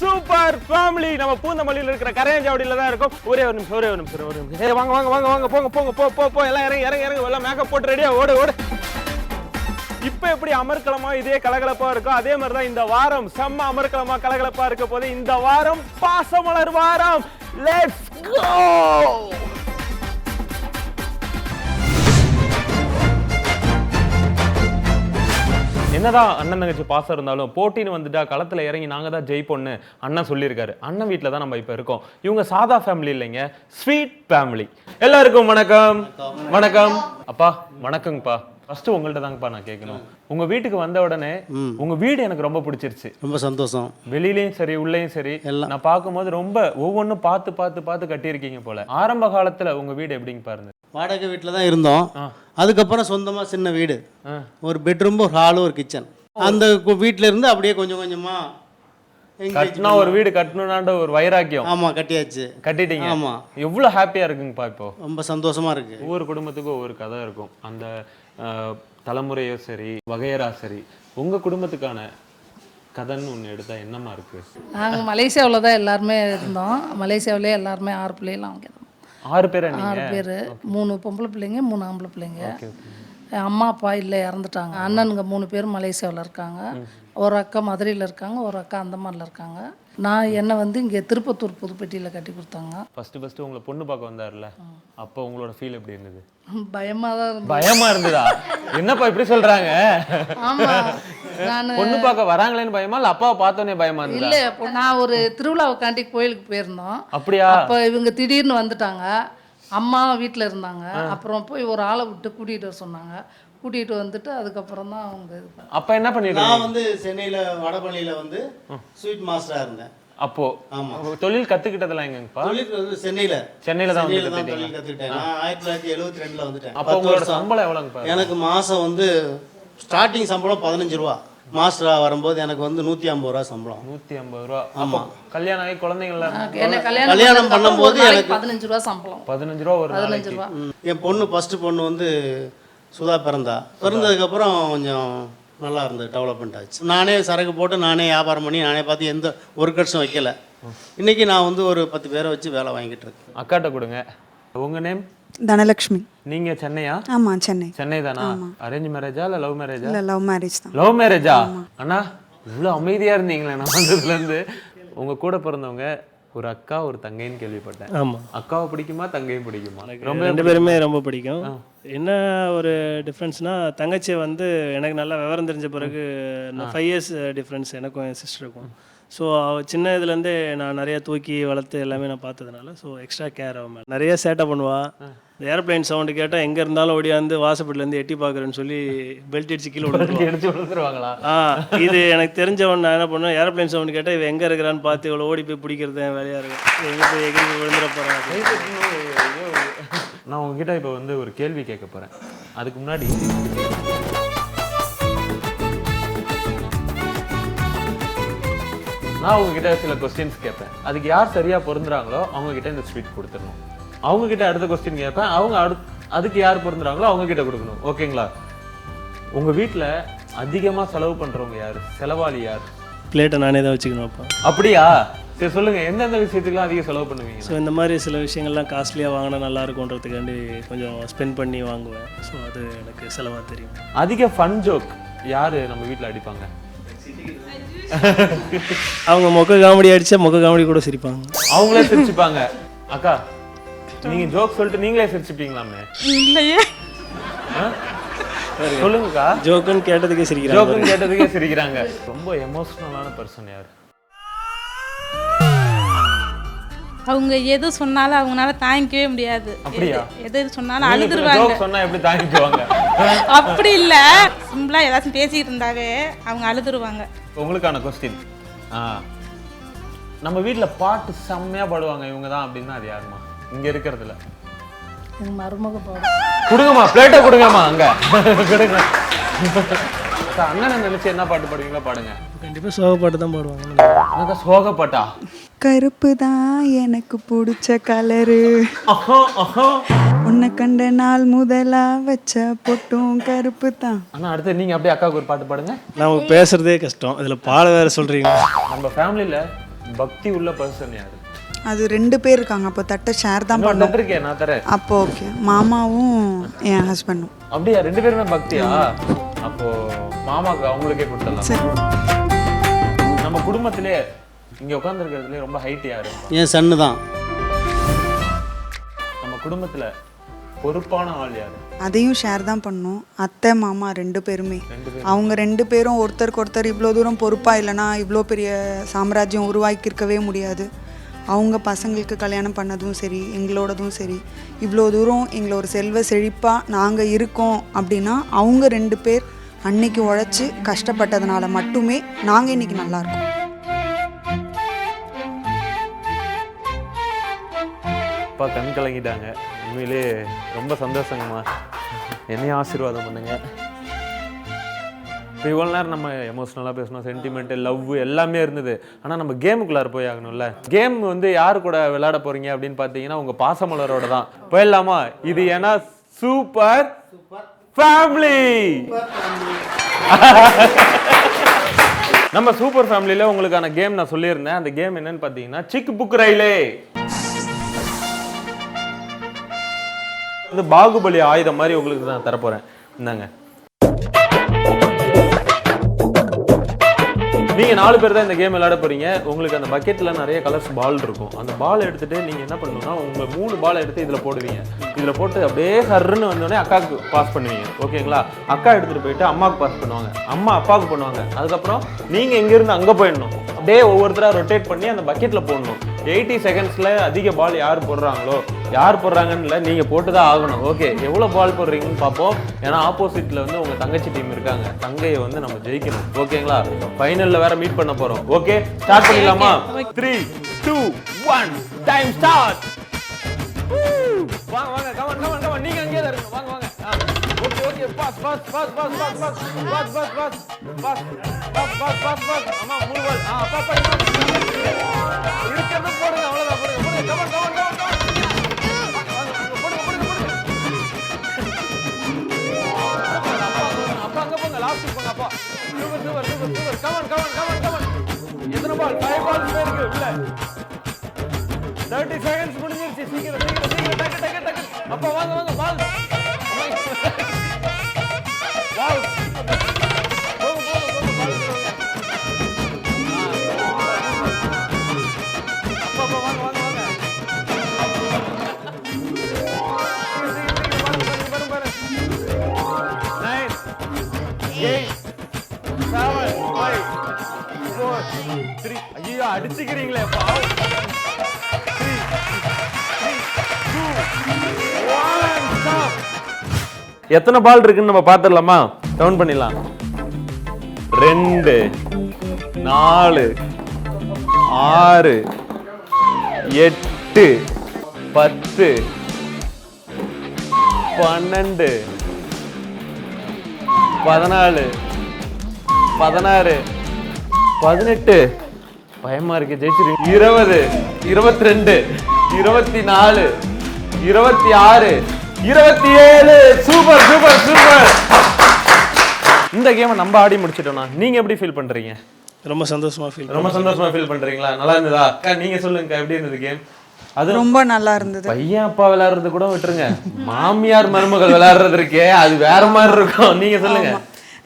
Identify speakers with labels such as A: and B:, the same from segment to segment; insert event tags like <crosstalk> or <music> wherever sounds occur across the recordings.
A: Super family நம்ம பூந்தமல்லியில் இருக்கிற கரையாஞ்சாவடியில தான் இருக்கும். ஒரே ஒரு நிமிஷம் ஒரே ஒரு நிமிஷம் ஒரு நிமிஷம். வாங்க வாங்க வாங்க வாங்க. போங்க போங்க போ போ போ. எல்லாம் இறங்கி இறங்கி இறங்கி. எல்லாம் மேக்கப் போட்டு ரெடியாக ஓடு ஓடு. இப்போ எப்படி அமர்க்கலமா இதே கலகலப்பா இருக்கும் அதே மாதிரி தான் இந்த வாரம் செம்ம அமர்க்கலமா கலகலப்பா இருக்க போது இந்த வாரம் பாசமலர் வாரம். லெட்ஸ் கோ என்னதான் அண்ணன் தங்கச்சி பாசம் இருந்தாலும் போட்டின்னு வந்துட்டா களத்துல இறங்கி நாங்க தான் ஜெயிப்போம்னு அண்ணன் சொல்லியிருக்காரு. அண்ணன் வீட்டில் தான் நம்ம இப்போ இருக்கோம். இவங்க சாதா ஃபேமிலி இல்லைங்க ஸ்வீட் ஃபேமிலி எல்லாருக்கும் வணக்கம். வணக்கம். அப்பா வணக்கங்கப்பா. ஃபர்ஸ்ட் உங்கள்ட்ட தாங்கப்பா நான் கேட்கணும். உங்க வீட்டுக்கு வந்த உடனே உங்க வீடு எனக்கு ரொம்ப பிடிச்சிருச்சு.
B: ரொம்ப சந்தோஷம்.
A: வெளியிலயும் சரி உள்ளேயும் சரி. நான் பார்க்கும்போது ரொம்ப ஒவ்வொன்றும் பார்த்து பார்த்து பார்த்து கட்டியிருக்கீங்க போல. ஆரம்ப காலத்துல உங்க வீடு எப்படிங்க பாருங்க?
B: வாடகை வீட்டில் தான் இருந்தோம். அதுக்கப்புறம் சொந்தமாக சின்ன வீடு. ஒரு பெட்ரூம் ஒரு ஹாலும் ஒரு கிச்சன் அந்த வீட்ல இருந்து அப்படியே கொஞ்சம் கொஞ்சமா
A: கட்டினா ஒரு வீடு கட்டணும்னான்ற ஒரு வைராக்கியம்.
B: ஆமா கட்டியாச்சு.
A: கட்டிட்டீங்க.
B: ஆமா.
A: எவ்வளவு ஹாப்பியா இருக்குங்கப்பா இப்போ.
B: ரொம்ப சந்தோஷமா இருக்கு.
A: ஒவ்வொரு குடும்பத்துக்கும் ஒவ்வொரு கதை இருக்கும். அந்த தலைமுறையோ சரி வகையறா சரி உங்க குடும்பத்துக்கான கதைன்னு ஒண்ணு எடுத்தா என்னமா இருக்கு?
C: நாங்கள் மலேசியாவில் தான் எல்லாருமே இருந்தோம். மலேசியாவிலே எல்லாருமே ஆறு பிள்ளைலாம் இருந்தோம்
A: ஆறு பேரா
C: ஆறு பேர். மூணு பொம்பளை பிள்ளைங்க மூணு ஆம்பளை பிள்ளைங்க. அம்மா அப்பா இல்லை இறந்துட்டாங்க. அண்ணனுங்க மூணு பேர் மலேசியாவில் இருக்காங்க. ஒரு அக்கா மதுரையில் இருக்காங்க ஒரு அக்கா அந்தமானில் இருக்காங்க. நான் என்னை வந்து இங்கே திருப்பத்தூர் புதுப்பட்டியில் கட்டி கொடுத்தாங்க.
A: ஃபர்ஸ்ட் ஃபர்ஸ்ட் உங்களை பொண்ணு பார்க்க வந்தாருல அப்போ உங்களோட ஃபீல் எப்படி இருந்தது?
C: பயமாக தான் இருந்தது.
A: பயமா இருந்ததா? என்னப்பா இப்படி சொல்றாங்க?
C: ஆமாம் நான்
A: பொண்ணு பார்க்க வராங்களேன்னு பயமா இல்ல அப்பாவை பார்த்தோன்னே பயமா இருந்ததா?
C: இல்லை நான் ஒரு திருவிழாவுக்காண்டி கோயிலுக்கு போயிருந்தோம்.
A: அப்படியா?
C: அப்போ இவங்க திடீர்னு வந்துட்டாங்க. அம்மா வீட்டில் இருந்தாங்க. அப்புறம் போய் ஒரு ஆளை விட்டு கூட்டிகிட்டு வர சொன்னாங்க. கூட்டிகிட்டு வந்துட்டு அதுக்கப்புறம் தான் அவங்க இது.
A: அப்ப என்ன பண்ணிட்டு
B: நான் வந்து சென்னையில வடபழனியில வந்து ஸ்வீட் மாஸ்டரா இருந்தேன்.
A: அப்போ தொழில் கத்துக்கிட்டதெல்லாம் எங்கங்கப்பா?
B: தொழில் வந்து சென்னையில.
A: சென்னையில தான்
B: தொழில் கத்துக்கிட்டேன். நான் ஆயிரத்தி தொள்ளாயிரத்தி எழுபத்தி ரெண்டுல வந்துட்டேன்.
A: அப்போ உங்களோட சம்பளம் எவ்வளோங்கப்பா?
B: எனக்கு மாசம் வந்து ஸ்டார்டிங் சம்பளம் பதினஞ்சு ரூபா. மாஸ்டரா வரும்போது எனக்கு வந்து நூத்தி ஐம்பது ரூபா சம்பளம்.
A: நூத்தி ஐம்பது ரூபா
B: ஆமா.
A: கல்யாணம் ஆகி குழந்தைங்கள
C: என்ன கல்யாணம்
B: பண்ணும்போது
C: ஒரு
B: எனக்கு-
C: பதினஞ்சு ரூபா சம்பளம்.
A: பதினஞ்சு ரூபா ஒரு
C: பதினஞ்சு ரூபா.
B: என் பொண்ணு ஃபர்ஸ்ட் பொண்ணு வந்து சுதா பிறந்தா. பிறந்ததுக்கப்புறம் கொஞ்சம் நல்லா இருந்தது டெவலப்மெண்ட் ஆச்சு. நானே சரக்கு போட்டு நானே வியாபாரம் பண்ணி நானே பார்த்து எந்த ஒர்க்கர்ஸும் வைக்கல. இன்னைக்கு நான் வந்து ஒரு பத்து பேரை வச்சு வேலை வாங்கிட்டு இருக்கேன்.
A: அக்காட்ட கொடுங்க. உங்க நேம்
D: தனலக்ஷ்மி.
A: நீங்க சென்னையா?
D: ஆமாம் சென்னை.
A: சென்னை தானா? அரேஞ்ச் மேரேஜா இல்ல லவ் மேரேஜா
D: இல்லை லவ் மேரேஜ் தான்.
A: லவ் மேரேஜா அண்ணா இவ்வளவு அமைதியா இருந்தீங்களே நான் வந்ததுல இருந்து உங்க கூட பிறந்தவங்க ஒரு அக்கா ஒரு தங்கைன்னு கேள்விப்பட்டேன்.
E: ஆமாம்
A: அக்காவை பிடிக்குமா தங்கையும் பிடிக்குமா? ரொம்ப
E: ரெண்டு பேருமே ரொம்ப பிடிக்கும். என்ன ஒரு டிஃப்ரென்ஸ்னா தங்கச்சி வந்து எனக்கு நல்லா விவரம் தெரிஞ்ச பிறகு ஃபைவ் இயர்ஸ் டிஃப்ரென்ஸ் எனக்கும் என் சிஸ்டருக்கும் ஸோ சின்ன இதுலேருந்தே நான் நிறைய தூக்கி வளர்த்து எல்லாமே நான் பார்த்ததுனால ஸோ எக்ஸ்ட்ரா கேர் ஆகும் மேம் நிறைய சேட்டை பண்ணுவா. இந்த ஏரோப்ளைன் சவுண்டு கேட்டால் எங்கே இருந்தாலும் ஓடியாந்து வாசப்படிலேருந்து எட்டி பார்க்குறேன்னு சொல்லி பெல்ட் அடிச்சு கீழே விடுவாங்க
A: அடிச்சு விழுந்துருவாங்களா?
E: ஆ இது எனக்கு தெரிஞ்சவன் நான் என்ன பண்ணுவேன் ஏரோப்ளைன் சவுண்ட் கேட்டால் இவன் எங்கே இருக்கிறான்னு பார்த்து இவ்வளோ ஓடி போய் பிடிக்கிறது என் வேலையாக இருக்கும். எங்கே போய் எகிரி விழுந்துட போகிறான்
A: நான் உங்ககிட்ட இப்போ வந்து ஒரு கேள்வி கேட்க போறேன். அதுக்கு முன்னாடி நான் உங்ககிட்ட சில கொஸ்டின்ஸ் கேட்பேன். அதுக்கு யார் சரியா பொருந்துறாங்களோ அவங்க கிட்ட இந்த ஸ்வீட் கொடுத்துடணும். அவங்க கிட்ட அடுத்த கொஸ்டின் கேட்பேன். அவங்க அடுத் அதுக்கு யார் பொருந்துறாங்களோ அவங்க கிட்ட கொடுக்கணும் ஓகேங்களா உங்க வீட்ல அதிகமா செலவு பண்றவங்க யாரு? செலவாளி யார்?
E: பிளேட்டை நானே தான் வச்சுக்கணும் அப்போ.
A: அப்படியா? சரி சொல்லுங்க. எந்தெந்த விஷயத்துக்குலாம் அதிக செலவு பண்ணுவீங்க?
E: ஸோ இந்த மாதிரி சில விஷயங்கள்லாம் காஸ்ட்லியாக வாங்கினா நல்லா இருக்கும்ன்றதுக்காண்டி கொஞ்சம் ஸ்பெண்ட் பண்ணி வாங்குவேன். ஸோ அது எனக்கு செலவாக தெரியும்.
A: அதிக ஃபன் ஜோக் யாரு நம்ம வீட்ல அடிப்பாங்க?
E: அவங்க மொக்க காமெடி அடித்தா மொக்க காமெடி கூட சிரிப்பாங்க.
A: அவங்களே சிரிச்சுப்பாங்க. அக்கா நீங்க ஜோக் சொல்லிட்டு நீங்களே சிரிச்சுப்பீங்களாமே?
F: இல்லையே.
A: ஆ? சொல்லுங்கக்கா.
E: ஜோக்குன்னு கேட்டதுக்கே சிரிக்கிறாங்க.
A: ஜோக்குன்னு கேட்டதுக்கே சிரிக்கிறாங்க. ரொம்ப எமோஷனலான பர்சன் யார்?
F: அவங்க எது சொன்னாலும் அவங்களால தாங்கிக்கவே முடியாது.
A: அப்படியா?
F: எது எது சொன்னாலும் அழுதுருவாங்க.
A: ஜோக் சொன்னா எப்படி தாங்கிக்குவாங்க?
F: அப்படி இல்ல. சிம்பிளா ஏதாச்சும் பேசிட்டு இருந்தாவே அவங்க அழுதுருவாங்க.
A: உங்களுக்கான கொஸ்டின் நம்ம வீட்ல பாட்டு செம்மையா பாடுவாங்க இவங்க தான் அப்படின்னா அது யாருமா இங்க இருக்கிறதுல.
C: மருமக பாடம்
A: கொடுங்கம்மா பிளேட்டை கொடுங்கம்மா அங்க. கொடுங்க. அண்ணனை நினைச்சு என்ன பாட்டு பாடுவீங்களோ பாடுங்க.
E: கண்டிப்பாக சோகப்பாட்டு தான் பாடுவாங்க
A: அக்கா சோகப்பாட்டா?
D: கருப்பு தான் எனக்கு பிடிச்ச கலரு உன்னை கண்ட நாள் முதலா வச்ச பொட்டும் கருப்பு தான்
A: அண்ணா அடுத்து நீங்க அப்படியே அக்காவுக்கு ஒரு பாட்டு பாடுங்க.
E: நமக்கு பேசுறதே கஷ்டம். இதில் பாட வேற சொல்கிறீங்க
A: நம்ம ஃபேமிலியில பக்தி உள்ள பர்சன் யாரு?
D: அது ரெண்டு பேர் இருக்காங்க. அப்போ தட்டை ஷேர் தான் பண்ணோம்.
A: நான் தரேன்.
D: அப்போ ஓகே மாமாவும் என் ஹஸ்பண்டும்
A: அப்படியா? ரெண்டு பேருமே பக்தியா? அப்போ மாமாக்கு அவங்களுக்கே கொடுத்துடலாம்.
D: சரி.
A: நம்ம குடும்பத்திலே இங்க உட்காந்துருக்கிறதுலே ரொம்ப ஹைட் யாரு
B: என் சன்னு தான்.
A: நம்ம குடும்பத்துல பொறுப்பான ஆள் யாரு?
D: அதையும் ஷேர் தான் பண்ணோம். அத்தை மாமா ரெண்டு பேருமே. அவங்க ரெண்டு பேரும் ஒருத்தருக்கு ஒருத்தர் இவ்வளோ தூரம் பொறுப்பாக இல்லைன்னா இவ்வளோ பெரிய சாம்ராஜ்யம் உருவாக்கியிருக்கவே முடியாது. அவங்க பசங்களுக்கு கல்யாணம் பண்ணதும் சரி எங்களோடதும் சரி. இவ்வளோ தூரம் எங்களை ஒரு செல்வ செழிப்பாக நாங்கள் இருக்கோம் அப்படின்னா அவங்க ரெண்டு பேர் அன்னைக்கு உழைச்சி கஷ்டப்பட்டதுனால மட்டுமே நாங்கள் இன்னைக்கு நல்லா
A: அப்பா கண் கலங்கிட்டாங்க. உண்மையிலே ரொம்ப சந்தோஷங்கம்மா. என்னையும் ஆசீர்வாதம் பண்ணுங்க. இப்போ இவ்வளோ நேரம் நம்ம எமோஷ்னலாக பேசணும் சென்டிமெண்ட் லவ் எல்லாமே இருந்தது. ஆனால் நம்ம கேமுக்குள்ளார போய் ஆகணும்ல. கேம் வந்து யார் கூட விளையாட போகிறீங்க அப்படின்னு பார்த்தீங்கன்னா உங்கள் பாசமலரோட தான். போயிடலாமா? இது ஏன்னா சூப்பர் ஃபேமிலி நம்ம சூப்பர் ஃபேமிலியில் உங்களுக்கான கேம் நான் சொல்லியிருந்தேன். அந்த கேம் என்னன்னு பார்த்தீங்கன்னா சிக் புக் ரயிலே. இந்த பாகுபலி ஆயுதம் மாதிரி உங்களுக்கு நான் தரப்போறேன். இந்தாங்க. நீங்கள் நாலு பேர் தான் இந்த கேம் விளையாட போகிறீங்க உங்களுக்கு அந்த பக்கெட்டில் நிறைய கலர்ஸ் பால் இருக்கும். அந்த பால் எடுத்துகிட்டு நீங்கள் என்ன பண்ணுவோம்னா உங்கள் மூணு பால் எடுத்து இதில் போடுவீங்க. இதில் போட்டு அப்படியே ஹர்ன்னு வந்தோடனே அக்காவுக்கு பாஸ் பண்ணுவீங்க. ஓகேங்களா அக்கா எடுத்துகிட்டு போயிட்டு அம்மாவுக்கு பாஸ் பண்ணுவாங்க. அம்மா அப்பாவுக்கு பண்ணுவாங்க. அதுக்கப்புறம் நீங்கள் இங்கேருந்து அங்கே போயிடணும். அப்படியே ஒவ்வொருத்தராக ரொட்டேட் பண்ணி அந்த பக்கெட்டில் போடணும். எயிட்டி செகண்ட்ஸ்ல அதிக பால் யார் போடுறாங்களோ யார் போடுறாங்கன்னு இல்லை நீங்க போட்டு தான் ஆகணும். ஓகே எவ்வளவு பால் போடுறீங்கன்னு பார்ப்போம். ஏன்னா ஆப்போசிட்ல வந்து உங்க தங்கச்சி டீம் இருக்காங்க. தங்கையை வந்து நம்ம ஜெயிக்கணும். ஓகேங்களா ஃபைனல்ல வேற மீட் பண்ண போறோம். ஓகே ஸ்டார்ட் பண்ணிடலாமா? Three two one time start okay okay pass pass pass pass pass pass pass pass pass pass pass pass pass pass அம்மா மூணு பால் ஆ அப்பா அப்பா இருக்கிறது போடுங்க அவ்வளவுதான் போடுங்க போடுங்க கமன் கமன் கமன் கமன் போடுங்க போடுங்க போடுங்க அப்பா அங்க போங்க லாஸ்ட் போங்க அப்பா super super super super come on come on come on come on எத்தனை பால் ஃபைவ் பால்ஸ் இருக்கு உள்ள தேர்ட்டி செகண்ட்ஸ் முடிஞ்சிருச்சு சீக்கிரம் சீக்கிரம் சீக்கிரம் டக்கு டக்கு டக்கு அப்பா வாங்க வாங்க பால் பால் ஐயோ அடிச்சுக்கிறீங்களே எத்தனை பால் இருக்குன்னு நம்ம பார்த்துடலாமா? கவுண்ட் பண்ணிடலாம். ரெண்டு நாலு ஆறு எட்டு பத்து பன்னெண்டு பதினாலு பதினாறு பதினெட்டு. பயமா இருக்கு ஜெயிச்சிரு. இருபது இருபத்தி ரெண்டு இருபத்தி நாலு இருபத்தி ஆறு இருபத்தி ஏழு சூப்பர் சூப்பர் சூப்பர். இந்த கேமை நம்ம ஆடி முடிச்சிட்டோம்னா நீங்க எப்படி ஃபீல் பண்றீங்க?
E: ரொம்ப சந்தோஷமா ஃபீல்
A: ரொம்ப சந்தோஷமா ஃபீல் பண்றீங்களா? நல்லா இருந்ததா? அக்கா நீங்க சொல்லுங்க எப்படி இருந்தது கேம் அது
D: ரொம்ப நல்லா இருந்தது.
A: பையன் அப்பா விளையாடுறது கூட விட்டுருங்க. மாமியார் மருமகள் விளையாடுறது இருக்கே அது வேற மாதிரி இருக்கும். நீங்க சொல்லுங்க.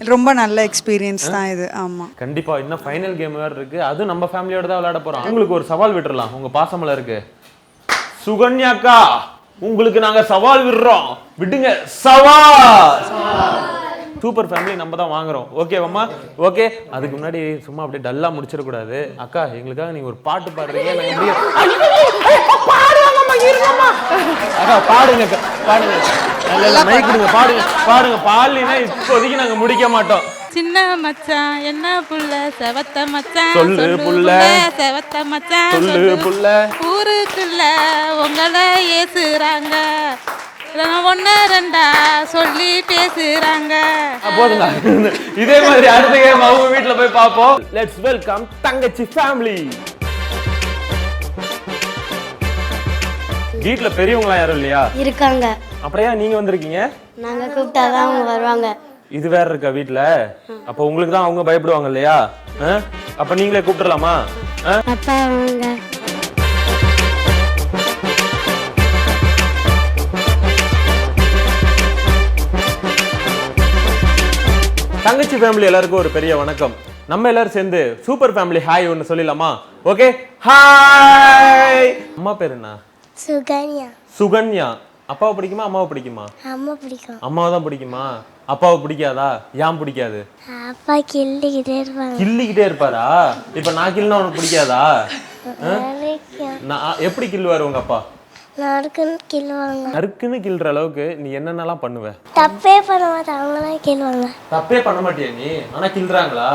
D: ரொம்ப நல்ல எக்ஸ்பீரியன்ஸ் தான் இது. ஆமாம்
A: கண்டிப்பா இன்னும் ஃபைனல் கேம் வேற இருக்கு. அது நம்ம ஃபேமிலியோட தான் விளையாட போறோம். உங்களுக்கு ஒரு சவால் விட்டுறலாம். உங்க பாசமல இருக்கு. சுகன்யாக்கா உங்களுக்கு நாங்க சவால் விடுறோம். விடுங்க. சவால்! சூப்பர் ஃபேமிலி நம்ம தான் வாங்குறோம். ஓகேவாம்மா ஓகே அதுக்கு முன்னாடி சும்மா அப்படியே டல்லா முடிச்சிடக்கூடாது. அக்கா எங்களுக்காக நீங்க ஒரு பாட்டு பாடுறீங்க. நான் எப்படியோ அக்கா பாடுங்க அக்கா, பாடுங்க. இல்ல மைக் கொடுங்க. பாடுங்க. பாடுங்க. பாடலினா இப்போதைக்கு நாங்க முடிக்க மாட்டோம்.
F: சின்ன மச்சான் என்ன புள்ள? செவத்த மச்சான்
A: சொல்லு புள்ள.
F: செவத்த மச்சான்
A: சொல்லு புள்ள.
F: ஊருக்குள்ள உங்களை ஏசுறாங்க. ஒன்னு ரெண்டா சொல்லி பேசுறாங்க.
A: போதுங்க. இதே மாதிரி அடுத்த கேம் அவங்க வீட்ல போய் பார்ப்போம். லெட்ஸ் வெல்கம் தங்கச்சி ஃபேமிலி வீட்ல பெரியவங்களா யாரும் இல்லையா?
G: இருக்காங்க.
A: ஏன் நீங்க வந்திருக்கீங்க?
G: நாங்கள் கூப்பிட்டா தான் அவங்க வருவாங்க.
A: இது வேற இருக்கா வீட்ல? அப்ப உங்களுக்கு தான் அவங்க பயப்படுவாங்க இல்லையா? அப்ப நீங்களே
G: அப்பா அவங்க
A: தங்கச்சி ஃபேமிலி எல்லாருக்கும் ஒரு பெரிய வணக்கம். நம்ம எல்லாரும் சேர்ந்து சூப்பர் ஃபேமிலி ஹாய் ஒன்னு சொல்லிடலாமா? ஓகே ஹாய் அம்மா பேர் என்ன?
G: சுகன்யா.
A: சுகன்யா. அப்பாவை பிடிக்குமா அம்மாவை பிடிக்குமா?
G: அம்மா பிடிக்கும்.
A: அம்மாவை தான் பிடிக்குமா? அப்பாவை பிடிக்காதா? ஏன் பிடிக்காது?
G: அப்பா கிள்ளிக்கிட்டே இருப்பாங்க.
A: கிள்ளிக்கிட்டே இருப்பாரா? இப்ப நான் கிள்னா உனக்கு பிடிக்காதா? நான் எப்படி கில்லுவாரு உங்க அப்பா?
G: நறுக்குன்னு கிள்ளுவாங்க.
A: நறுக்குன்னு கிள்ற அளவுக்கு நீ என்னென்னலாம் பண்ணுவ?
G: தப்பே பண்ண மாட்டேன் அவங்க தான் கிள்ளுவாங்க.
A: தப்பே பண்ண மாட்டியா நீ? ஆனா கிள்றாங்களா?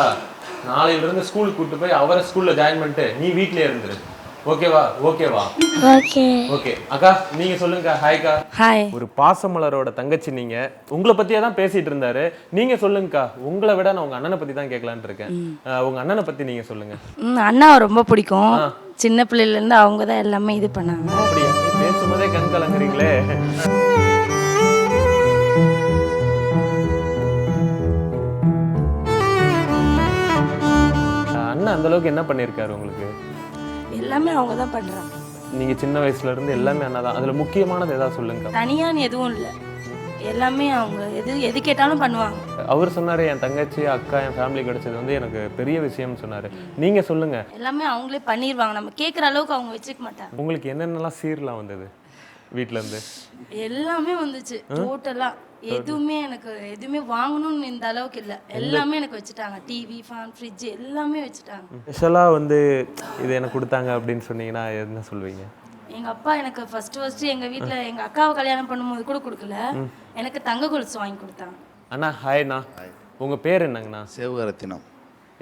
A: நாளையில இருந்து ஸ்கூலுக்கு கூட்டு போய் அவரை ஸ்கூல்ல ஜாயின் பண்ணிட்டு நீ வீட்லயே இருந்துரு. ஓகேவா? ஓகேவா?
G: ஓகே.
A: ஓகே. அக்கா நீங்க சொல்லுங்க. ஹாய்க்கா
C: ஹாய்
A: ஒரு பாசமலரோட தங்கச்சி நீங்க. உங்களை பத்தியே தான் பேசிட்டு இருந்தாரு. நீங்க சொல்லுங்கக்கா. உங்களை விட நான் உங்க அண்ணனை பத்தி தான் கேட்கலான்ட்டு இருக்கேன். உங்க அண்ணனை பத்தி நீங்க சொல்லுங்க.
H: ம், அண்ணாவை ரொம்ப பிடிக்கும். சின்ன பிள்ளையிலேருந்து அவங்க தான் எல்லாமே இது பண்ணாங்க.
A: அப்படியா? பேசும்போதே கண் கலங்குறீங்களே. அஹ், அண்ணன் அந்த அளவுக்கு என்ன பண்ணிருக்காரு உங்களுக்கு?
H: எல்லாமே அவங்க தான் பண்ணுறாங்க
A: நீங்க சின்ன வயசுல இருந்து எல்லாமே அண்ணா தான் அதுல முக்கியமானது ஏதாவது சொல்லுங்க
H: தனியான்னு எதுவும் இல்லை. எல்லாமே அவங்க எது எது கேட்டாலும் பண்ணுவாங்க.
A: அவர் சொன்னாரு என் தங்கச்சி அக்கா என் ஃபேமிலி கிடைச்சது வந்து எனக்கு பெரிய விஷயம்னு சொன்னாரு. நீங்க சொல்லுங்க.
H: எல்லாமே அவங்களே பண்ணிடுவாங்க நம்ம கேட்குற அளவுக்கு அவங்க வச்சுக்க மாட்டாங்க.
A: உங்களுக்கு என்னென்னலாம் சீர்லாம் வந்தது? வீட்ல இருந்து
H: எல்லாமே வந்துச்சு. டோட்டலாக எதுவுமே எனக்கு எதுவுமே வாங்கணும்னு இந்த அளவுக்கு இல்லை. எல்லாமே எனக்கு வச்சுட்டாங்க. டிவி ஃபேன் ஃப்ரிட்ஜ் எல்லாமே வச்சுட்டாங்க.
A: ஸ்பெஷலாக வந்து இது எனக்கு கொடுத்தாங்க அப்படின்னு சொன்னீங்கன்னா என்ன சொல்வீங்க?
H: எங்கள் அப்பா எனக்கு ஃபர்ஸ்ட் ஃபர்ஸ்ட் எங்கள் வீட்டில் எங்கள் அக்காவை கல்யாணம் பண்ணும்போது கூட கொடுக்கல. எனக்கு தங்க கொலுசு வாங்கி கொடுத்தாங்க
A: அண்ணா ஹாய்ண்ணா உங்க பேர் என்னங்கண்ணா?
I: சேவகரத்தினம்.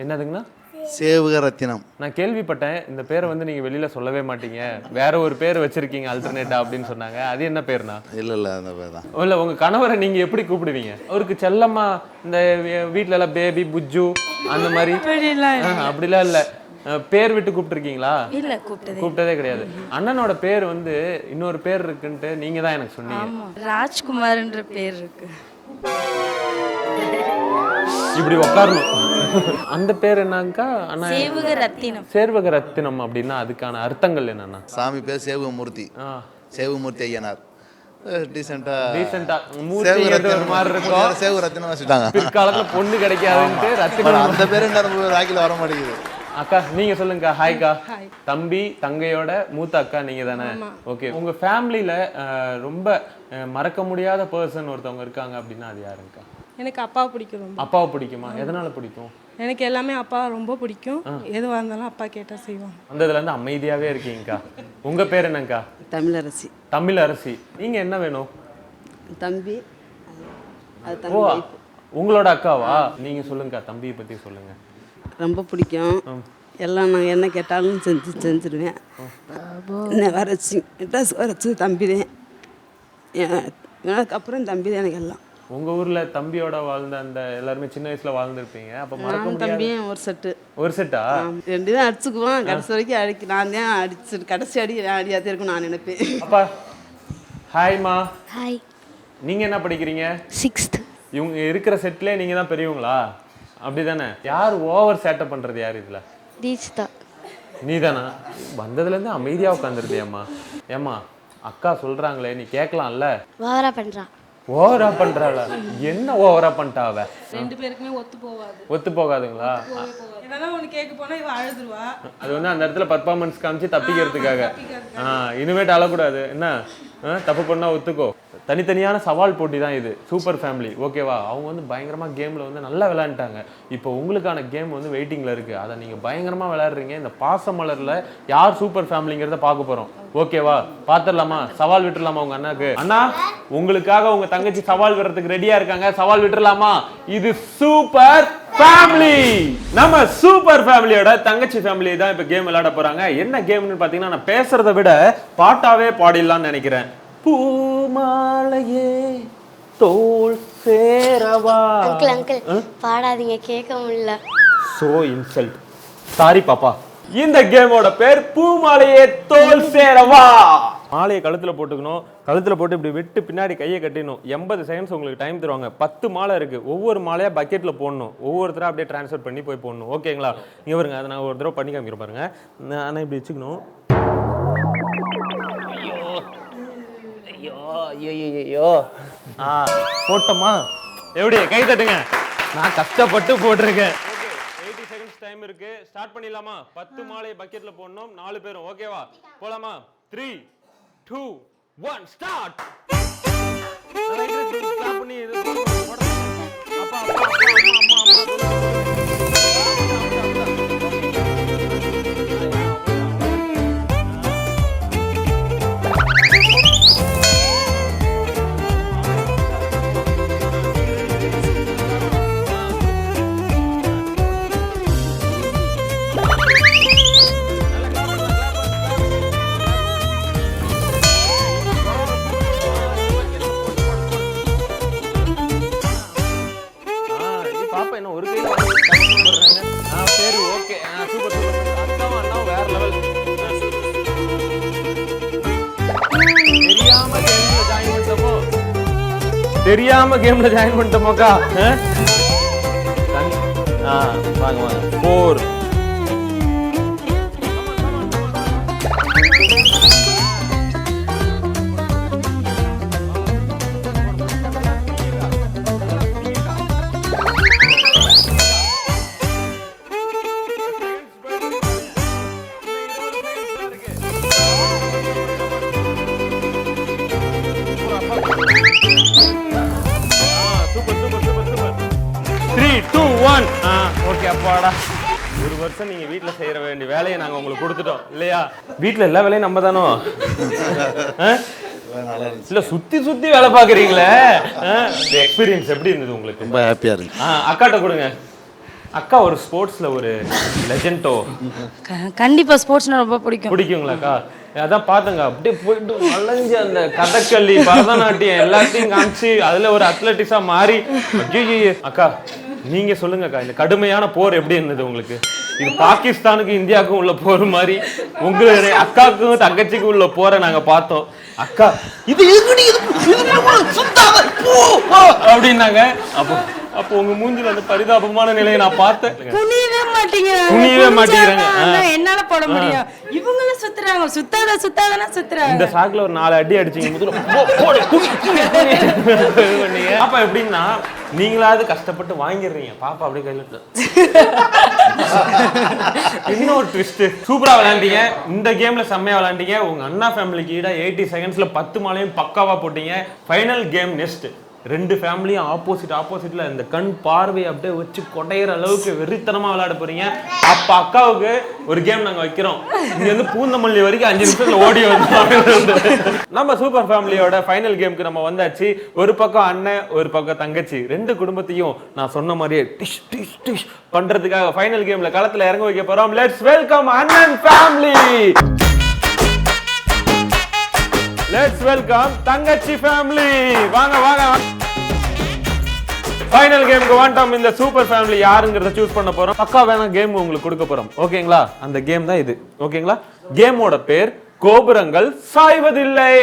A: என்னதுங்கண்ணா?
I: சேவகரத்தினம்
A: நான் கேள்விப்பட்டேன் இந்த பேரை வந்து நீங்க வெளியில சொல்லவே மாட்டீங்க. வேற ஒரு பேர் வச்சிருக்கீங்க அல்டர்னேட்டா அப்படின்னு சொன்னாங்க. அது என்ன பேர்னா?
I: இல்லை இல்லை அந்த பேர் தான்.
A: இல்ல உங்க கணவரை நீங்க எப்படி கூப்பிடுவீங்க? அவருக்கு செல்லம்மா இந்த வீ- வீட்ல எல்லாம் பேபி புஜ்ஜு அந்த மாதிரி? அப்படிலாம் இல்ல. பேர் விட்டு கூப்பிட்டுருக்கீங்களா?
H: இல்லை கூப்பிட்டது
A: கூப்பிட்டதே கிடையாது. அண்ணனோட பேர் வந்து இன்னொரு பேர் இருக்குன்ட்டு நீங்க தான் எனக்கு சொன்னீங்க.
H: ராஜ்குமார்ன்ற பேர் இருக்கு.
A: இப்படி உட்காரணும் அந்த பேர் என்னங்கக்கா அண்ணா
H: சேவக ரத்தினம்
A: சேர்வக ரத்தினம் அப்படின்னா அதுக்கான அர்த்தங்கள் என்னன்னா?
I: சாமி பேர் சேவகமூர்த்தி. சேவகமூர்த்தி ஐயனார்.
A: மூர்த்தி ஒரு மாதிரி இருக்கும்.
I: சேவகரத்தினம் வச்சுட்டாங்க.
A: பிற்காலத்துல பொண்ணு கிடைக்காதுன்ட்டு ரத்தினம்
I: அந்த பேர் என்ன ராக்கில் வர மாட்டேங்குது.
A: அக்கா நீங்க சொல்லுங்கக்கா ஹாய்க்கா தம்பி தங்கையோட மூத்த அக்கா நீங்க தானே? ஓகே உங்க ஃபேமிலியில ரொம்ப மறக்க முடியாத பர்சன் ஒருத்தவங்க இருக்காங்க அப்படின்னா அது யாருங்கக்கா?
F: எனக்கு அப்பா பிடிக்கும் ரொம்ப.
A: அப்பாவை பிடிக்குமா? எதனால பிடிக்கும்?
F: எனக்கு எல்லாமே அப்பா ரொம்ப பிடிக்கும். எதுவாக இருந்தாலும் அப்பா கேட்டால் செய்வாங்க.
A: வந்ததுல இருந்து அமைதியாவே இருக்கீங்கக்கா. உங்க பேர் என்னங்கக்கா?
J: தமிழரசி.
A: தமிழ் அரசி நீங்க என்ன வேணும்?
J: தம்பி. அது
A: ஓ
J: தம்பி.
A: உங்களோட அக்காவா? நீங்க சொல்லுங்கக்கா தம்பியை பத்தி சொல்லுங்க.
J: ரொம்ப பிடிக்கும். எல்லாம் நான் என்ன கேட்டாலும் செஞ்சு செஞ்சுருவேன். என்ன வரைச்சி ட்ரெஸ் வரைச்சி தம்பி தான் எனக்கு அப்புறம் தம்பி தான் எனக்கு எல்லாம்.
A: உங்க ஊர்ல தம்பியோட வாழ்ந்த அந்த எல்லாருமே சின்ன வயசுல வாழ்ந்திருப்பீங்க. அப்ப மறக்க முடியாது
J: தம்பியும் ஒரு செட்டு.
A: ஒரு செட்டா?
J: ரெண்டு தான் அடிச்சுக்குவோம். கடைசி வரைக்கும் அடிக்க நான் தான் அடிச்சு கடைசி அடி நான் அடியாதே இருக்கும் நான் நினைப்பேன்.
A: அப்பா ஹாய்மா
G: ஹாய்
A: நீங்க என்ன படிக்கிறீங்க?
G: சிக்ஸ்த்
A: இவங்க இருக்கிற செட்லயே நீங்க தான் பெரியவங்களா? அப்படிதானே. யார் ஓவர் சேட்டை பண்றது யார் இதுல?
G: தீட்சிதா.
A: நீதானா? வந்ததுல இருந்து அமைதியா உட்காந்துருந்தியம்மா ஏம்மா அக்கா சொல்றாங்களே நீ கேட்கலாம்ல?
G: வாரா பண்ணுறான்
A: ஓவரா பண்றாள? என்ன ஓவரா பண்ணிட்டா அவ?
F: ரெண்டு பேருக்குமே ஒத்து போவாது.
A: ஒத்து போகாதுங்களா?
F: என்னன்னா ஒன்று கேட்க போனால் இவ அழுதுருவா.
A: அது வந்து அந்த இடத்துல பர்ஃபார்மன்ஸ் காமிச்சு தப்பிக்கிறதுக்காக. ஆ இனிமேட்டு அழக்கூடாது என்ன? தப்பு பண்ணா ஒத்துக்கோ. தனித்தனியான சவால் போட்டி தான் இது. சூப்பர் ஃபேமிலி ஓகேவா அவங்க வந்து பயங்கரமா கேம்ல வந்து நல்லா விளையாண்டுட்டாங்க. இப்போ உங்களுக்கான கேம் வந்து வெயிட்டிங்ல இருக்கு. அதை நீங்க பயங்கரமா விளையாடுறீங்க. இந்த பாசமலர்ல யார் சூப்பர் ஃபேமிலிங்கிறத பார்க்க போறோம். ஓகேவா பாத்துடலாமா சவால் விட்டுறலாமா உங்க அண்ணாக்கு? அண்ணா உங்களுக்காக உங்க தங்கச்சி சவால் விடுறதுக்கு ரெடியா இருக்காங்க. சவால் விட்டுறலாமா இது சூப்பர் ஃபேமிலி நம்ம சூப்பர் ஃபேமிலியோட தங்கச்சி ஃபேமிலி தான் இப்போ கேம் விளையாட போறாங்க. என்ன கேம்னு பார்த்தீங்கன்னா நான் பேசுறதை விட பாட்டாவே பாடிடலாம்னு நினைக்கிறேன். பூமாலையே தோல் சேரவா?
G: அங்கிள் அங்கிள் பாடாதீங்க கேட்க முடியல.
A: சோ இன்சல்ட் சாரி பாப்பா. இந்த கேமோட பேர் பூமாலையே தோல் சேரவா? மாலையை கழுத்தில் போட்டுக்கணும். கழுத்தில் போட்டு இப்படி விட்டு பின்னாடி கையை கட்டிடணும். எண்பது செகண்ட்ஸ் உங்களுக்கு டைம் தருவாங்க. பத்து மாலை இருக்குது ஒவ்வொரு மாலையாக பக்கெட்டில் போடணும். ஒவ்வொருத்தராக அப்படியே ட்ரான்ஸ்ஃபர் பண்ணி போய் போடணும். ஓகேங்களா இங்கே பாருங்க அதை நான் ஒரு தடவை பண்ணி காமிக்கிறேன் பாருங்க. நான் இப்படி வச்சுக்கணும். ஐயோ. ஐயோ ஐயோ ஆ போட்டோமா? எப்படி? கை தட்டுங்க. நான் கஷ்டப்பட்டு போட்டிருக்கேன். எயிட்டி செகண்ட்ஸ் டைம் இருக்கு. ஸ்டார்ட் பண்ணிடலாமா? பத்து மாலை பக்கெட்ல போடணும். நாலு பேரும். ஓகேவா போலாமா? த்ரீ டூ ஒன் ஸ்டார்ட் பண்ணி அப்பா, அப்பா, அம்மா, அம்மா, தெரியாம கேம்ல ஜாயின் பண்ணிட்டோமோக்கா ஆ? வாங்க வாங்க ஃபோர் வருஷம் நீங்க வீட்ல செய்யற வேண்டிய வேலையை நாங்க உங்களுக்கு கொடுத்துட்டோம் இல்லையா? வீட்ல எல்லா வேலையும் நம்ம தானோ <laughs> ஆ? இல்ல சுத்தி சுத்தி வேலை பாக்குறீங்களே எக்ஸ்பீரியன்ஸ் எப்படி இருந்தது உங்களுக்கு?
I: ரொம்ப ஹாப்பியாக இருக்கு
A: ஆ, அக்காட்ட கொடுங்க. அக்கா ஒரு ஸ்போர்ட்ஸ்ல ஒரு லெஜெண்டோ
H: கண்டிப்பாக ஸ்போர்ட்ஸ்னா ரொம்ப பிடிக்கும்.
A: பிடிக்குங்களாக்கா அதான் பார்த்தங்க அப்படியே போயிட்டு வளைஞ்சு அந்த கதகளி பரதநாட்டியம் எல்லாத்தையும் காமிச்சு அதுல ஒரு அத்லட்டிஸா மாறி. அக்கா நீங்க சொல்லுங்க அக்கா இந்த கடுமையான போர் எப்படி இருந்தது உங்களுக்கு? இது பாகிஸ்தானுக்கும் இந்தியாவுக்கும் உள்ள போர் மாதிரி உங்களுடைய அக்காவுக்கும் தங்கச்சிக்கும் உள்ள போரை நாங்க பார்த்தோம். அக்கா இது எதுக்குடி அப்படின்னாங்க. அப்போ அப்போ உங்க மூஞ்சில அந்த பரிதாபமான நிலையை நான் பார்த்தேன்.
H: குனியவே மாட்டீங்க.
A: குனியவே மாட்டேங்கிறாங்க.
H: என்னால போட முடியும்? இவங்களும் சுத்துறாங்க. சுத்தாத சுத்தாதனா சுத்துறாங்க.
A: இந்த சாக்குல ஒரு நாலு அடி அடிச்சீங்க முதல்ல. அப்ப எப்படின்னா நீங்களாவது கஷ்டப்பட்டு வாங்கிடுறீங்க. பாப்பா அப்படியே கையில ஒரு ட்விஸ்ட் சூப்பரா விளையாண்டீங்க. இந்த கேம்ல செம்மையா விளையாண்டீங்க. உங்க அண்ணா ஃபேமிலிக்கு ஈடா எயிட்டி செகண்ட்ஸ்ல பத்து மாலையும் பக்காவா போட்டீங்க. ஃபைனல் கேம் நெக்ஸ்ட் ரெண்டு ஃபேமிலியும் ஆப்போசிட் ஆப்போசிட்ல இந்த கண் பார்வை அப்படியே வச்சு கொடையிற அளவுக்கு வெறித்தனமா விளையாட போறீங்க. அப்ப அக்காவுக்கு ஒரு கேம் நாங்க வைக்கிறோம். இங்க பூந்தமல்லி வரைக்கும் அஞ்சு நிமிஷத்துல ஓடி வந்து நம்ம சூப்பர் ஃபேமிலியோட ஃபைனல் கேமுக்கு நம்ம வந்தாச்சு. ஒரு பக்கம் அண்ணன் ஒரு பக்கம் தங்கச்சி. ரெண்டு குடும்பத்தையும் நான் சொன்ன மாதிரியே டிஷ் டிஷ் டிஷ் பண்றதுக்காக ஃபைனல் கேம்ல களத்துல இறங்க வைக்க போறோம். லெட்ஸ் வெல்கம் அண்ணன் ஃபேமிலி லெட்ஸ் வெல்கம் தங்கச்சி ஃபேமிலி வாங்க வாங்க. ஃபைனல் கேமுக்கு வாண்டாம் இந்த சூப்பர் ஃபேமிலி யாருங்கிறத சூஸ் பண்ண போறோம். பக்கா வேணா கேம் உங்களுக்கு கொடுக்க போறோம். ஓகேங்களா அந்த கேம் தான் இது. ஓகேங்களா கேமோட பேர் கோபுரங்கள் சாய்வதில்லை.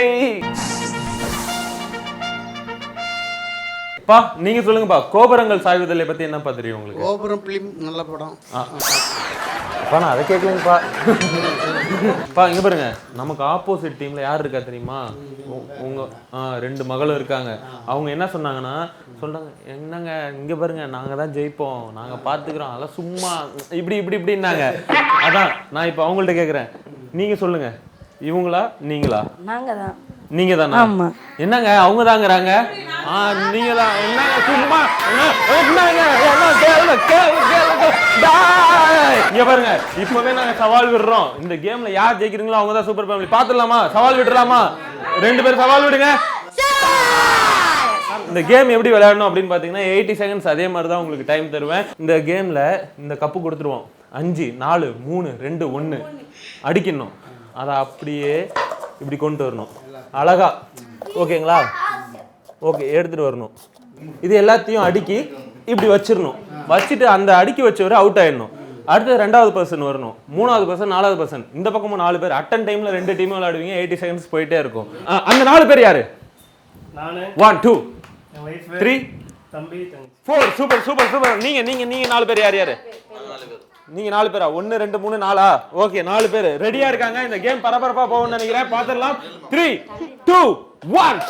A: பா நீங்க சொல்லுங்கப்பா கோபுரங்கள் சாய்வதில்லை பத்தி என்னப்பா தெரியும் உங்களுக்கு?
B: கோபுரம் பிலிம் நல்ல படம்.
A: அப்பா நான் அதை கேட்கலங்கப்பா. பா இங்க பாருங்க நமக்கு ஆப்போசிட் டீம்ல யார் இருக்கா தெரியுமா? உங்க ரெண்டு மகளும் இருக்காங்க. அவங்க என்ன சொன்னாங்கன்னா சொல்றாங்க என்னங்க இங்க பாருங்க நாங்க தான் ஜெயிப்போம் நாங்க பாத்துக்கிறோம் அதெல்லாம் சும்மா இப்படி இப்படி இப்படின்னாங்க. அதான் நான் இப்போ அவங்கள்ட்ட கேக்குறேன். நீங்க சொல்லுங்க இவங்களா நீங்களா?
H: நாங்க தான்.
A: நீங்க தானா
H: ஆமா.
A: என்னங்க அவங்க தாங்கறாங்க ஆ நீங்க தான் என்னங்க சும்மா என்ன, என்னங்க? என்ன கேளுங்க கேளுங்க கேளுங்க. டேய். இங்க பாருங்க இப்பவே நாங்க சவால் விடுறோம். இந்த கேம்ல யார் ஜெயிக்கிறீங்களோ அவங்க தான் சூப்பர் ஃபேமிலி பாத்துடலாமா சவால் விட்டுலாமா ரெண்டு பேரும் சவால் விடுங்க. இந்த கேம் எப்படி விளையாடணும் அப்படின்னு பார்த்தீங்கன்னா எயிட்டி செகண்ட்ஸ் அதே மாதிரி தான் உங்களுக்கு டைம் தருவேன். இந்த கேமில் இந்த கப்பு கொடுத்துருவோம். அஞ்சு நாலு மூணு ரெண்டு ஒன்று அடிக்கணும். அதை அப்படியே இப்படி கொண்டு வரணும். அழகா. ஓகேங்களா? ஓகே எடுத்துட்டு வரணும். இது எல்லாத்தையும் அடுக்கி இப்படி வச்சிடணும். வச்சுட்டு அந்த அடுக்கி வச்சவர் அவுட் ஆயிடணும். அடுத்து ரெண்டாவது பர்சன் வரணும். மூணாவது பர்சன் நாலாவது பர்சன் இந்த பக்கமும் நாலு பேர். அட்டன் டைம்ல ரெண்டு டீம் விளையாடுவீங்க. எயிட்டி செகண்ட்ஸ் போயிட்டே இருக்கும். அந்த நாலு பேர் யாரு?
E: நான்.
A: One two three four super super super நீங்க நீங்க நீங்க நாலு பேர் யார் யாரு? நீங்க நாலு பேரா? ஒன்னு ரெண்டு மூணு நாலா? ஓகே நாலு பேர். ரெடியா இருக்காங்க? இந்த கேம் பரபரப்பா போகும்னு நினைக்கிறேன். பாத்துடலாம் three two one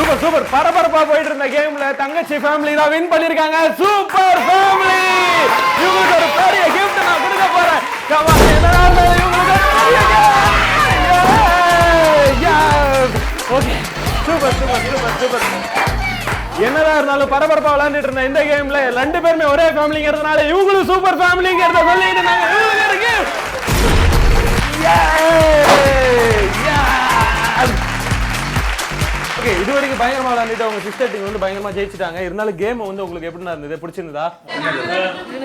A: super super. பரபரப்பா போயிட்டு இருந்த கேம்ல தங்கச்சி ஃபேமிலி தான் வின் பண்ணிருக்காங்க சூப்பர் ஃபேமிலி இவங்களுக்கு ஒரு பெரிய கிஃப்ட் நான் கொடுக்க போறேன். Come என்னடா இருந்தாலும் இவங்களுக்கு okay super super super super. என்னதான் இருந்தாலும் பரபரப்பா விளையாண்டுட்டு இருந்த இந்த கேம்ல ரெண்டு பேருமே ஒரே ஃபேமிலிங்கிறதுனால இவங்களும் சூப்பர் ஃபேமிலிங்கிறத சொல்லிட்டு நாங்க இவங்களுக்கு ஓகே இது வரைக்கும் பயங்கரமா விளையாண்டுட்டு உங்க சிஸ்டர் டீம் வந்து பயங்கரமா ஜெயிச்சிட்டாங்க. இருந்தாலும் கேம் வந்து உங்களுக்கு எப்படி இருந்தது பிடிச்சிருந்தா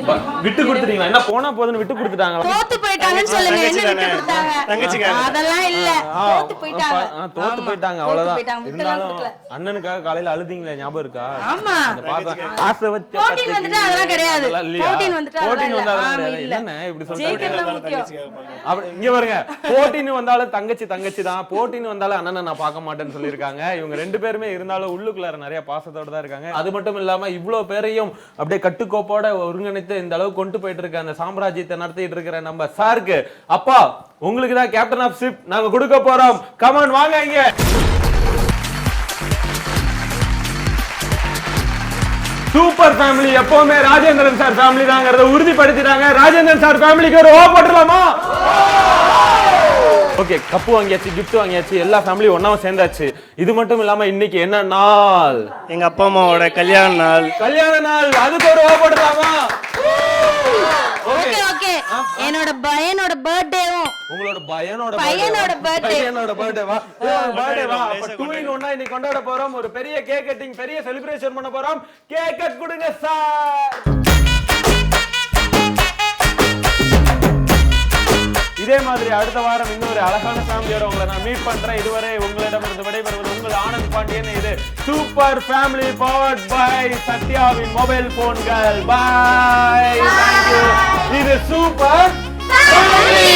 A: ப- விட்டு கொடுத்துட்டீங்களா? என்ன போனா போதுன்னு விட்டு கொடுத்துட்டாங்க
H: தோத்து போயிட்டாங்கன்னு சொல்லுங்க. என்ன விட்டு கொடுத்தாங்க?
E: தங்கச்சிக்காக.
H: அதெல்லாம் இல்ல. தோத்து போயிட்டாங்க.
A: தோத்து போயிட்டாங்க அவ்வளவுதான். இருந்தாலும். அண்ணனுக்காக காலையில அழுதீங்களே ஞாபகம் இருக்கா?
H: ஆமா.
A: ஆசை வச்ச
H: வந்துட்டு அதெல்லாம் கிடையாது. Protein வந்துட்டு.
A: என்ன இப்படி அப்படி இங்க பாருங்க. போட்டின்னு வந்தாலும் தங்கச்சி தங்கச்சி தான். போட்டின்னு வந்தாலும் அண்ணனை நான் பார்க்க மாட்டேன்னு சொல்லியிருக்காங்க. இவங்க ரெண்டு பேருமே இருந்தாலும் உள்ளுக்குள்ளார நிறைய பாசத்தோட தான் இருக்காங்க. அது மட்டும் இல்லாம இவ்வளவு பேரையும் அப்படியே கட்டுக்கோப்போட ஒருங்கிணைத்து இந்த அளவுக்கு கொண்டு போயிட்டு இருக்க அந்த சாம்ராஜ்யத்தை நடத்திட்டு இருக்கிற நம்ம சாருக்கு. அப்பா உங்களுக்கு தான் கேப்டன் ஆஃப் ஷிப் நாங்க கொடுக்க போறோம். கமான் வாங்க இங்க. சூப்பர் ஃபேமிலி எப்பவுமே ராஜேந்திரன் சார் ஃபேமிலி தாங்கிறத உறுதிப்படுத்திட்டாங்க. ராஜேந்திரன் சார் ஃபேமிலிக்கு ஒரு ஓ போட்டுலாமா ஓகே கப்பு வாங்கியாச்சு கிஃப்ட் வாங்கியாச்சு எல்லா ஃபேமிலியும் ஒண்ணாவும் சேர்ந்தாச்சு. இது மட்டும் இல்லாம இன்னைக்கு என்ன நாள்?
E: எங்க அப்பா அம்மாவோட கல்யாண நாள்.
A: கல்யாண நாள் அதுக்கு ஒரு ஓ போட்டுலாமா
H: ஓகே ஓகே என்னோட பையனோட பர்த்டேவும்
A: உங்களோட பையனோட
H: பையனோட birthday.
A: பையனோட பர்த்டே வா? பர்த்டே வா? அப்ப டூ இன் ஒன்னா இன்னைக்கு கொண்டாட போறோம். ஒரு பெரிய கேக் கட்டிங் பெரிய செலிப்ரேஷன் பண்ண போறோம். கேக் கட் கொடுங்க சார் இதே மாதிரி அடுத்த வாரம் இன்னொரு அழகான ஃபேமிலியோட உங்களை நான் மீட் பண்றேன். இதுவரை உங்களிடமிருந்து விடைபெறுவது உங்கள் ஆனந்த் பாண்டியன். இது சூப்பர் ஃபேமிலி பவர்ட் பை சத்யாவின் மொபைல் போன்கள் பாய் இது சூப்பர் ஃபேமிலி